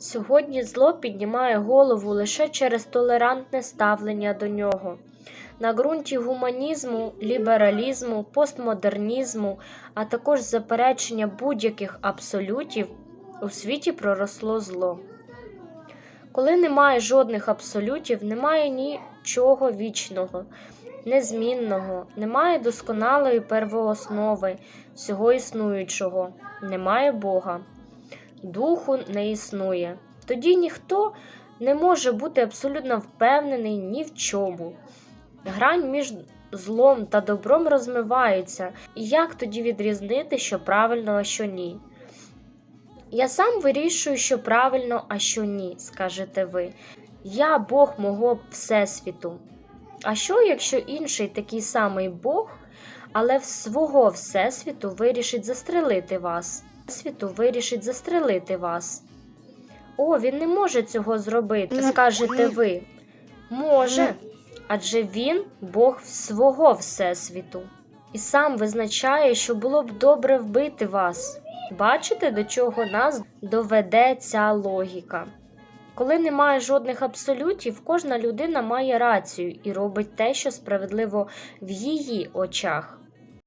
Сьогодні зло піднімає голову лише через толерантне ставлення до нього. На ґрунті гуманізму, лібералізму, постмодернізму, а також заперечення будь-яких абсолютів у світі проросло зло. Коли немає жодних абсолютів, немає нічого вічного, незмінного, немає досконалої первооснови всього існуючого, немає Бога. Духу не існує. Тоді ніхто не може бути абсолютно впевнений ні в чому. Грань між злом та добром розмивається, і як тоді відрізнити, що правильно, а що ні? Я сам вирішую, що правильно, а що ні, скажете ви. Я Бог мого Всесвіту. А що, якщо інший такий самий Бог, але свого Всесвіту вирішить застрелити вас? Всесвіту вирішить застрелити вас. О, він не може цього зробити, скажете ви. Може, адже він Бог свого Всесвіту. І сам визначає, що було б добре вбити вас. Бачите, до чого нас доведе ця логіка? Коли немає жодних абсолютів, кожна людина має рацію і робить те, що справедливо в її очах.